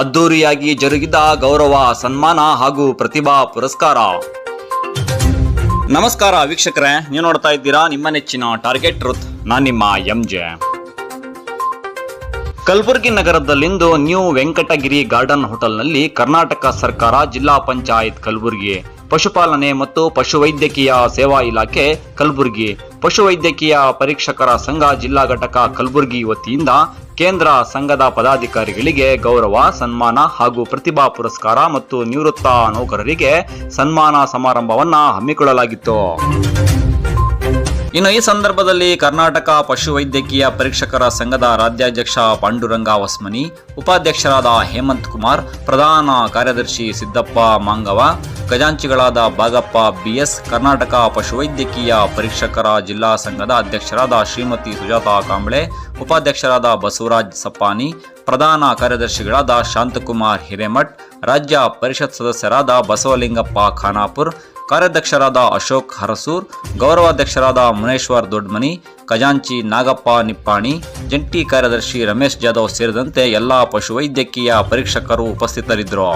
ಅದ್ದೂರಿಯಾಗಿ ಜರುಗಿದ ಗೌರವ, ಸನ್ಮಾನ ಹಾಗೂ ಪ್ರತಿಭಾ ಪುರಸ್ಕಾರ. ನಮಸ್ಕಾರ ವೀಕ್ಷಕರೇ, ನೀವು ನೋಡ್ತಾ ಇದ್ದೀರಾ ನಿಮ್ಮ ನೆಚ್ಚಿನ ಟಾರ್ಗೆಟ್ ರುತ್ ನಾನು ನಿಮ್ಮ ಎಂ ಜೆ ಕಲಬುರಗಿ ನಗರದಲ್ಲಿಂದು ನ್ಯೂ ವೆಂಕಟಗಿರಿ ಗಾರ್ಡನ್ ಹೋಟೆಲ್ನಲ್ಲಿ ಕರ್ನಾಟಕ ಸರ್ಕಾರ, ಜಿಲ್ಲಾ ಪಂಚಾಯತ್ ಕಲಬುರಗಿ, ಪಶುಪಾಲನೆ ಮತ್ತು ಪಶುವೈದ್ಯಕೀಯ ಸೇವಾ ಇಲಾಖೆ ಕಲಬುರಗಿ. ಪಶುವೈದ್ಯಕೀಯ ಪರೀಕ್ಷಕರ ಸಂಘ ಜಿಲ್ಲಾ ಘಟಕ ಕಲಬುರಗಿ ವತಿಯಿಂದ ಕೇಂದ್ರ ಸಂಘದ ಪದಾಧಿಕಾರಿಗಳಿಗೆ ಗೌರವ ಸನ್ಮಾನ ಹಾಗೂ ಪ್ರತಿಭಾ ಪುರಸ್ಕಾರ ಮತ್ತು ನಿವೃತ್ತ ನೌಕರರಿಗೆ ಸನ್ಮಾನ ಸಮಾರಂಭವನ್ನು ಹಮ್ಮಿಕೊಳ್ಳಲಾಗಿತ್ತು. ಇನ್ನು ಈ ಸಂದರ್ಭದಲ್ಲಿ ಕರ್ನಾಟಕ ಪಶುವೈದ್ಯಕೀಯ ಪರೀಕ್ಷಕರ ಸಂಘದ ರಾಜ್ಯಾಧ್ಯಕ್ಷ ಪಾಂಡುರಂಗ ವಸ್ಮನಿ ಉಪಾಧ್ಯಕ್ಷರಾದ ಹೇಮಂತ್ ಕುಮಾರ್, ಪ್ರಧಾನ ಕಾರ್ಯದರ್ಶಿ ಸಿದ್ದಪ್ಪ ಮಾಂಗವ, ಖಜಾಂಚಿಗಳಾದ ಬಾಗಪ್ಪ ಬಿಎಸ್, ಕರ್ನಾಟಕ ಪಶುವೈದ್ಯಕೀಯ ಪರೀಕ್ಷಕರ ಜಿಲ್ಲಾ ಸಂಘದ ಅಧ್ಯಕ್ಷರಾದ ಶ್ರೀಮತಿ ಸುಜಾತಾ ಕಾಂಬಳೆ, ಉಪಾಧ್ಯಕ್ಷರಾದ ಬಸವರಾಜ್ ಸಪ್ಪಾನಿ, ಪ್ರಧಾನ ಕಾರ್ಯದರ್ಶಿಗಳಾದ ಶಾಂತಕುಮಾರ್ ಹಿರೇಮಠ್, ರಾಜ್ಯ ಪರಿಷತ್ ಸದಸ್ಯರಾದ ಬಸವಲಿಂಗಪ್ಪ ಖಾನಾಪುರ್ ಕಾರ್ಯಾಧ್ಯಕ್ಷರಾದ ಅಶೋಕ್ ಹರಸೂರ್, ಗೌರವಾಧ್ಯಕ್ಷರಾದ ಮುನೇಶ್ವರ್ ದೊಡ್ಮನಿ, ಖಜಾಂಚಿ ನಾಗಪ್ಪ ನಿಪ್ಪಾಣಿ, ಜಂಟಿ ಕಾರ್ಯದರ್ಶಿ ರಮೇಶ್ ಜಾಧವ್ ಸೇರಿದಂತೆ ಎಲ್ಲ ಪಶುವೈದ್ಯಕೀಯ ಪರೀಕ್ಷಕರು ಉಪಸ್ಥಿತರಿದ್ದರು.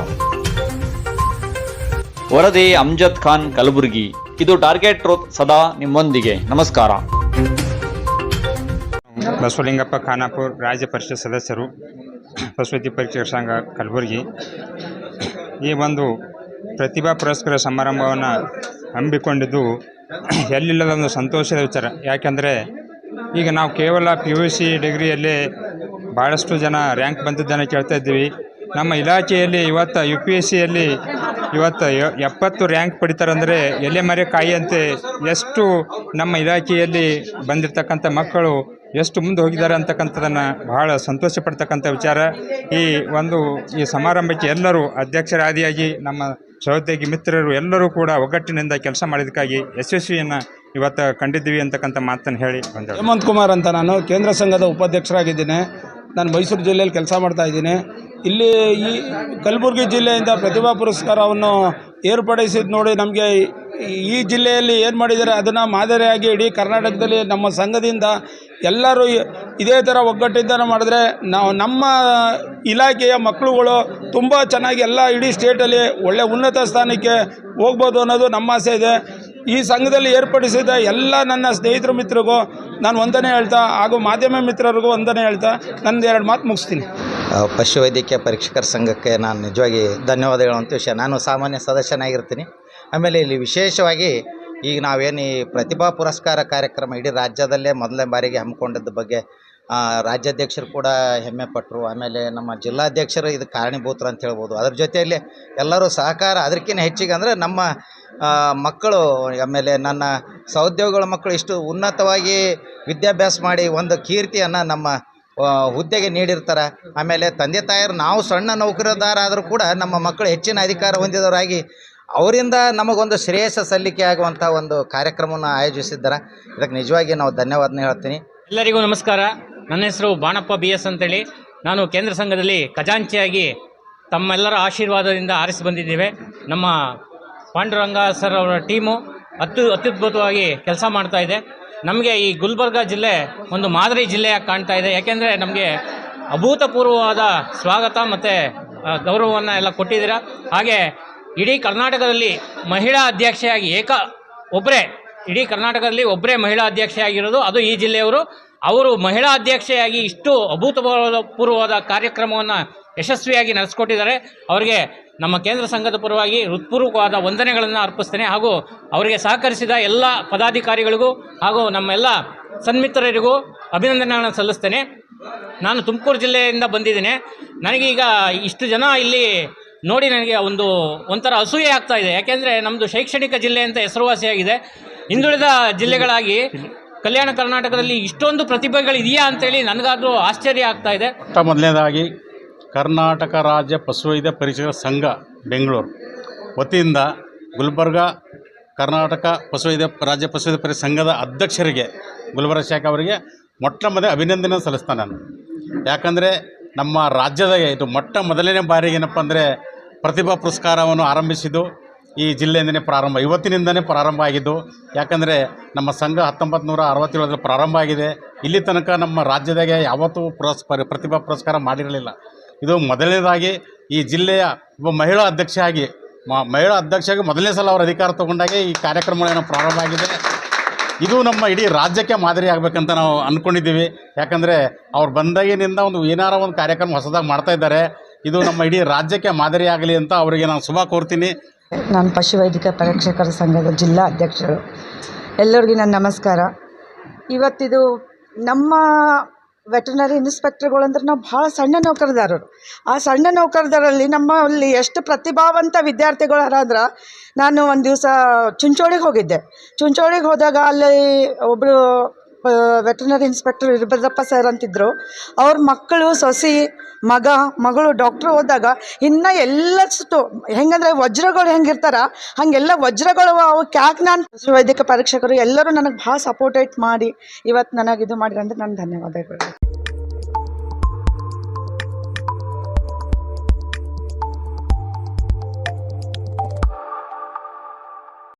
ವರದಿ ಅಮ್ಜದ್ ಖಾನ್ ಕಲಬುರಗಿ. ಇದು ಟಾರ್ಗೆಟ್ ಟ್ರೋತ್ ಸದಾ ನಿಮ್ಮೊಂದಿಗೆ. ನಮಸ್ಕಾರ. ಬಸವಲಿಂಗಪ್ಪ ಖಾನಾಪುರ್ ರಾಜ್ಯ ಪರಿಷತ್ ಸದಸ್ಯರು, ಪಶುವೈದ್ಯ ಪರಿಚಯ ಸಂಘ ಕಲಬುರಗಿ. ಈ ಒಂದು ಪ್ರತಿಭಾ ಪುರಸ್ಕಾರ ಸಮಾರಂಭವನ್ನು ಹಮ್ಮಿಕೊಂಡಿದ್ದು ಎಲ್ಲಿಲ್ಲದ ಒಂದು ಸಂತೋಷದ ವಿಚಾರ. ಯಾಕೆಂದರೆ ಈಗ ನಾವು ಕೇವಲ ಪಿ ಯು ಸಿ ಡಿಗ್ರಿಯಲ್ಲಿ ಭಾಳಷ್ಟು ಜನ ರ್ಯಾಂಕ್ ಬಂದಿದ್ದನ್ನು ಕೇಳ್ತಾ ಇದ್ದೀವಿ. ನಮ್ಮ ಇಲಾಖೆಯಲ್ಲಿ ಇವತ್ತು ಯು ಪಿ ಎಸ್ ಸಿಯಲ್ಲಿ ಇವತ್ತು ಎಪ್ಪತ್ತು ರ್ಯಾಂಕ್ ಪಡಿತಾರಂದರೆ ಎಲೆ ಮರೆ ಕಾಯಿಯಂತೆ ಎಷ್ಟು ನಮ್ಮ ಇಲಾಖೆಯಲ್ಲಿ ಬಂದಿರತಕ್ಕಂಥ ಮಕ್ಕಳು ಎಷ್ಟು ಮುಂದೆ ಹೋಗಿದ್ದಾರೆ ಅಂತಕ್ಕಂಥದ್ದನ್ನು ಬಹಳ ಸಂತೋಷ ಪಡ್ತಕ್ಕಂಥ ವಿಚಾರ. ಈ ಒಂದು ಈ ಸಮಾರಂಭಕ್ಕೆ ಎಲ್ಲರೂ ಅಧ್ಯಕ್ಷರಾದಿಯಾಗಿ ನಮ್ಮ ಸಹೋದ್ಯೋಗಿ ಮಿತ್ರರು ಎಲ್ಲರೂ ಕೂಡ ಒಗ್ಗಟ್ಟಿನಿಂದ ಕೆಲಸ ಮಾಡಿದ್ದಕ್ಕಾಗಿ ಯಶಸ್ವಿಯನ್ನು ಇವತ್ತು ಕಂಡಿದ್ದೀವಿ ಅಂತಕ್ಕಂಥ ಮಾತನ್ನು ಹೇಳಿ ಬಂದ ಹೇಮಂತ್ ಕುಮಾರ್ ಅಂತ ನಾನು ಕೇಂದ್ರ ಸಂಘದ ಉಪಾಧ್ಯಕ್ಷರಾಗಿದ್ದೀನಿ. ನಾನು ಮೈಸೂರು ಜಿಲ್ಲೆಯಲ್ಲಿ ಕೆಲಸ ಮಾಡ್ತಾ ಇದ್ದೀನಿ. ಇಲ್ಲಿ ಈ ಕಲಬುರಗಿ ಜಿಲ್ಲೆಯಿಂದ ಪ್ರತಿಭಾ ಪುರಸ್ಕಾರವನ್ನು ಏರ್ಪಡಿಸಿದ ನೋಡಿ ನಮಗೆ ಈ ಜಿಲ್ಲೆಯಲ್ಲಿ ಏನು ಮಾಡಿದ್ದಾರೆ, ಅದನ್ನು ಮಾದರಿಯಾಗಿ ಇಡೀ ಕರ್ನಾಟಕದಲ್ಲಿ ನಮ್ಮ ಸಂಘದಿಂದ ಎಲ್ಲರೂ ಇದೇ ಥರ ಒಗ್ಗಟ್ಟಿಂದ ಮಾಡಿದ್ರೆ ನಾವು ನಮ್ಮ ಇಲಾಖೆಯ ಮಕ್ಕಳುಗಳು ತುಂಬ ಚೆನ್ನಾಗಿ ಎಲ್ಲ ಇಡೀ ಸ್ಟೇಟಲ್ಲಿ ಒಳ್ಳೆ ಉನ್ನತ ಸ್ಥಾನಕ್ಕೆ ಹೋಗ್ಬೋದು ಅನ್ನೋದು ನಮ್ಮ ಆಸೆ ಇದೆ. ಈ ಸಂಘದಲ್ಲಿ ಏರ್ಪಡಿಸಿದ ಎಲ್ಲ ನನ್ನ ಸ್ನೇಹಿತರ ಮಿತ್ರರಿಗೂ ನಾನು ವಂದನೆ ಹೇಳ್ತಾ, ಹಾಗೂ ಮಾಧ್ಯಮ ಮಿತ್ರರಿಗೂ ವಂದನೆ ಹೇಳ್ತಾ ನಂದು ಎರಡು ಮಾತು ಮುಗಿಸ್ತೀನಿ. ಪಶುವೈದ್ಯಕೀಯ ಪರೀಕ್ಷಕರ ಸಂಘಕ್ಕೆ ನಾನು ನಿಜವಾಗಿ ಧನ್ಯವಾದಗಳು ಅಂತ ವಿಷಯ. ನಾನು ಸಾಮಾನ್ಯ ಸದಸ್ಯನಾಗಿರ್ತೀನಿ. ಆಮೇಲೆ ಇಲ್ಲಿ ವಿಶೇಷವಾಗಿ ಈಗ ನಾವೇನು ಈ ಪ್ರತಿಭಾ ಪುರಸ್ಕಾರ ಕಾರ್ಯಕ್ರಮ ಇಡೀ ರಾಜ್ಯದಲ್ಲೇ ಮೊದಲನೇ ಬಾರಿಗೆ ಹಮ್ಮಿಕೊಂಡಿದ್ದ ಬಗ್ಗೆ ರಾಜ್ಯಾಧ್ಯಕ್ಷರು ಕೂಡ ಹೆಮ್ಮೆ ಪಟ್ಟರು ಆಮೇಲೆ ನಮ್ಮ ಜಿಲ್ಲಾಧ್ಯಕ್ಷರು ಇದು ಕಾರಣೀಭೂತರು ಅಂತ ಹೇಳ್ಬೋದು. ಅದ್ರ ಜೊತೆಯಲ್ಲಿ ಎಲ್ಲರೂ ಸಹಕಾರ ಅದಕ್ಕಿಂತ ಹೆಚ್ಚಿಗೆ ಅಂದರೆ ನಮ್ಮ ಮಕ್ಕಳು, ಆಮೇಲೆ ನನ್ನ ಸಹೋದ್ಯೋಗಿಗಳ ಮಕ್ಕಳು ಇಷ್ಟು ಉನ್ನತವಾಗಿ ವಿದ್ಯಾಭ್ಯಾಸ ಮಾಡಿ ಒಂದು ಕೀರ್ತಿಯನ್ನು ನಮ್ಮ ಹುದ್ದೆಗೆ ನೀಡಿರ್ತಾರೆ. ಆಮೇಲೆ ತಂದೆ ತಾಯರು ನಾವು ಸಣ್ಣ ನೌಕರದಾರ ಆದರೂ ಕೂಡ ನಮ್ಮ ಮಕ್ಕಳು ಹೆಚ್ಚಿನ ಅಧಿಕಾರ ಹೊಂದಿದವರಾಗಿ ಅವರಿಂದ ನಮಗೊಂದು ಶ್ರೇಯಸ್ಸ ಸಲ್ಲಿಕೆ ಆಗುವಂಥ ಒಂದು ಕಾರ್ಯಕ್ರಮವನ್ನು ಆಯೋಜಿಸಿದ್ದಾರೆ. ಇದಕ್ಕೆ ನಿಜವಾಗಿ ನಾವು ಧನ್ಯವಾದನೆ ಹೇಳ್ತೀನಿ. ಎಲ್ಲರಿಗೂ ನಮಸ್ಕಾರ. ನನ್ನ ಹೆಸರು ಬಾಣಪ್ಪ ಬಿ ಎಸ್ ಅಂತೇಳಿ. ನಾನು ಕೇಂದ್ರ ಸಂಘದಲ್ಲಿ ಖಜಾಂಚಿಯಾಗಿ ತಮ್ಮೆಲ್ಲರ ಆಶೀರ್ವಾದದಿಂದ ಆರಿಸಿ ಬಂದಿದ್ದೇವೆ. ನಮ್ಮ ಪಾಂಡುರಂಗ ಸರ್ ಅವರ ಟೀಮು ಅತ್ಯು, ಅತ್ಯದ್ಭುತವಾಗಿ ಕೆಲಸ ಮಾಡ್ತಾ ಇದೆ. ನಮಗೆ ಈ ಗುಲ್ಬರ್ಗ ಜಿಲ್ಲೆ ಒಂದು ಮಾದರಿ ಜಿಲ್ಲೆಯಾಗಿ ಕಾಣ್ತಾ ಇದೆ. ಯಾಕೆಂದರೆ ನಮಗೆ ಅಭೂತಪೂರ್ವವಾದ ಸ್ವಾಗತ ಮತ್ತು ಗೌರವವನ್ನು ಎಲ್ಲ ಕೊಟ್ಟಿದ್ದೀರಾ. ಹಾಗೆ ಇಡೀ ಕರ್ನಾಟಕದಲ್ಲಿ ಮಹಿಳಾ ಅಧ್ಯಕ್ಷೆಯಾಗಿ ಏಕ ಒಬ್ಬರೇ ಇಡೀ ಕರ್ನಾಟಕದಲ್ಲಿ ಒಬ್ಬರೇ ಮಹಿಳಾ ಅಧ್ಯಕ್ಷೆಯಾಗಿರೋದು, ಅದು ಈ ಜಿಲ್ಲೆಯವರು. ಅವರು ಮಹಿಳಾ ಅಧ್ಯಕ್ಷೆಯಾಗಿ ಇಷ್ಟು ಅಭೂತಪೂರ್ವ ಪೂರ್ವವಾದ ಕಾರ್ಯಕ್ರಮವನ್ನು ಯಶಸ್ವಿಯಾಗಿ ನಡೆಸ್ಕೊಟ್ಟಿದ್ದಾರೆ. ಅವರಿಗೆ ನಮ್ಮ ಕೇಂದ್ರ ಸಂಘದ ಪರವಾಗಿ ಹೃತ್ಪೂರ್ವಕವಾದ ವಂದನೆಗಳನ್ನು ಅರ್ಪಿಸ್ತೇನೆ. ಹಾಗೂ ಅವರಿಗೆ ಸಹಕರಿಸಿದ ಎಲ್ಲ ಪದಾಧಿಕಾರಿಗಳಿಗೂ ಹಾಗೂ ನಮ್ಮೆಲ್ಲ ಸನ್ಮಿತ್ರರಿಗೂ ಅಭಿನಂದನೆಗಳನ್ನು ಸಲ್ಲಿಸ್ತೇನೆ. ನಾನು ತುಮಕೂರು ಜಿಲ್ಲೆಯಿಂದ ಬಂದಿದ್ದೇನೆ. ನನಗೀಗ ಇಷ್ಟು ಜನ ಇಲ್ಲಿ ನೋಡಿ ನನಗೆ ಒಂದು ಒಂಥರ ಅಸೂಯೆ ಆಗ್ತಾ ಇದೆ. ಯಾಕೆಂದರೆ ನಮ್ಮದು ಶೈಕ್ಷಣಿಕ ಜಿಲ್ಲೆ ಅಂತ ಹೆಸರುವಾಸಿಯಾಗಿದೆ. ಹಿಂದುಳಿದ ಜಿಲ್ಲೆಗಳಾಗಿ ಕಲ್ಯಾಣ ಕರ್ನಾಟಕದಲ್ಲಿ ಇಷ್ಟೊಂದು ಪ್ರತಿಭೆಗಳು ಇದೆಯಾ ಅಂತೇಳಿ ನನಗಾದರೂ ಆಶ್ಚರ್ಯ ಆಗ್ತಾ ಇದೆ. ಮೊಟ್ಟ ಮೊದಲನೇದಾಗಿ ಕರ್ನಾಟಕ ರಾಜ್ಯ ಪಶುವೈದ್ಯ ಪರಿಸರ ಸಂಘ, ಬೆಂಗಳೂರು. ವತಿಯಿಂದ ಗುಲ್ಬರ್ಗ ಕರ್ನಾಟಕ ಪಶುವೈದ್ಯ ರಾಜ್ಯ ಪಶುವೈದ್ಯ ಪರಿಸರ ಸಂಘದ ಅಧ್ಯಕ್ಷರಿಗೆ, ಗುಲ್ಬರ್ಗ ಶಾಖೆ ಅವರಿಗೆ ಮೊಟ್ಟ ಮೊದಲೇ ಅಭಿನಂದನೆ ಸಲ್ಲಿಸ್ತಾನೆ ನಾನು. ಯಾಕಂದರೆ ನಮ್ಮ ರಾಜ್ಯದಾಗೆ ಇದು ಮೊಟ್ಟ ಮೊದಲನೇ ಬಾರಿಗೆ ಏನಪ್ಪ ಅಂದರೆ ಪ್ರತಿಭಾ ಪುರಸ್ಕಾರವನ್ನು ಆರಂಭಿಸಿದ್ದು ಈ ಜಿಲ್ಲೆಯಿಂದನೇ ಪ್ರಾರಂಭ, ಇವತ್ತಿನಿಂದನೇ ಪ್ರಾರಂಭ ಆಗಿದ್ದು, ಯಾಕಂದರೆ ನಮ್ಮ ಸಂಘ ಹತ್ತೊಂಬತ್ತು ನೂರ ಅರವತ್ತೇಳರಲ್ಲಿ ಪ್ರಾರಂಭ ಆಗಿದೆ. ಇಲ್ಲಿ ತನಕ ನಮ್ಮ ರಾಜ್ಯದಾಗೆ ಯಾವತ್ತೂ ಪುರಸ್, ಪರಿ- ಪ್ರತಿಭಾ ಪುರಸ್ಕಾರ ಮಾಡಿರಲಿಲ್ಲ. ಇದು ಮೊದಲನೇದಾಗಿ ಈ ಜಿಲ್ಲೆಯ ಒಬ್ಬ ಮಹಿಳಾ ಅಧ್ಯಕ್ಷ ಆಗಿ ಮ- ಮಹಿಳಾ ಅಧ್ಯಕ್ಷರಾಗಿ ಮೊದಲನೇ ಸಲ ಅವರು ಅಧಿಕಾರ ತಗೊಂಡಾಗೆ ಈ ಕಾರ್ಯಕ್ರಮಗಳೇನೋ ಪ್ರಾರಂಭ ಆಗಿದೆ. ಇದು ನಮ್ಮ ಇಡೀ ರಾಜ್ಯಕ್ಕೆ ಮಾದರಿ ಆಗಬೇಕಂತ ನಾವು ಅಂದ್ಕೊಂಡಿದ್ದೀವಿ ಯಾಕಂದರೆ ಅವ್ರು ಬಂದಾಗಿನಿಂದ ಒಂದು ಏನಾರ ಒಂದು ಕಾರ್ಯಕ್ರಮ ಹೊಸದಾಗಿ ಮಾಡ್ತಾ ಇದ್ದಾರೆ. ಇದು ನಮ್ಮ ಇಡೀ ರಾಜ್ಯಕ್ಕೆ ಮಾದರಿ ಆಗಲಿ ಅಂತ ಅವರಿಗೆ ನಾನು ಶುಭ ಕೋರ್ತೀನಿ. ನಾನು ಪಶುವೈದ್ಯಕ ಪರೀಕ್ಷಕರ ಸಂಘದ ಜಿಲ್ಲಾ ಅಧ್ಯಕ್ಷರು. ಎಲ್ಲರಿಗೂ ನನ್ನ ನಮಸ್ಕಾರ. ಇವತ್ತಿದು ನಮ್ಮ ವೆಟರ್ನರಿ ಇನ್ಸ್ಪೆಕ್ಟರ್ಗಳು ಅಂದ್ರೆ ನಾವು ಭಾಳ ಸಣ್ಣ ನೌಕರದಾರರು. ಆ ಸಣ್ಣ ನೌಕರದಾರಲ್ಲಿ ನಮ್ಮಲ್ಲಿ ಎಷ್ಟು ಪ್ರತಿಭಾವಂತ ವಿದ್ಯಾರ್ಥಿಗಳು ಅಂದ್ರೆ ನಾನು ಒಂದು ದಿವಸ ಚುಂಚೋಳಿಗೆ ಹೋಗಿದ್ದೆ. ಚುಂಚೋಳಿಗೆ ಹೋದಾಗ ಅಲ್ಲಿ ಒಬ್ಬರು ವೆಟರ್ನರಿ ಇನ್ಸ್ಪೆಕ್ಟರ್ ವೀರಭದ್ರಪ್ಪ ಸರ್ ಅಂತಿದ್ರು. ಅವ್ರ ಮಕ್ಕಳು ಸೊಸಿ ಮಗ, ಮಗಳು ಡಾಕ್ಟ್ರು ಹೋದಾಗ ಇನ್ನು ಎಲ್ಲಷ್ಟು ಹೆಂಗಂದ್ರೆ ವಜ್ರಗಳು ಹೆಂಗಿರ್ತಾರ, ಹಾಗೆಲ್ಲ ವಜ್ರಗಳು ಅವಕ್ಕೆ ಯಾಕೆ ನಾನು ವೈದ್ಯಕ ಪರೀಕ್ಷಕರು ಎಲ್ಲರೂ ನನಗೆ ಭಾಳ ಸಪೋರ್ಟೇಟ್ ಮಾಡಿ. ಇವತ್ತು ನನಗೆ ಇದು ಮಾಡಿದ್ರೆ ನಾನು ಧನ್ಯವಾದಗಳು.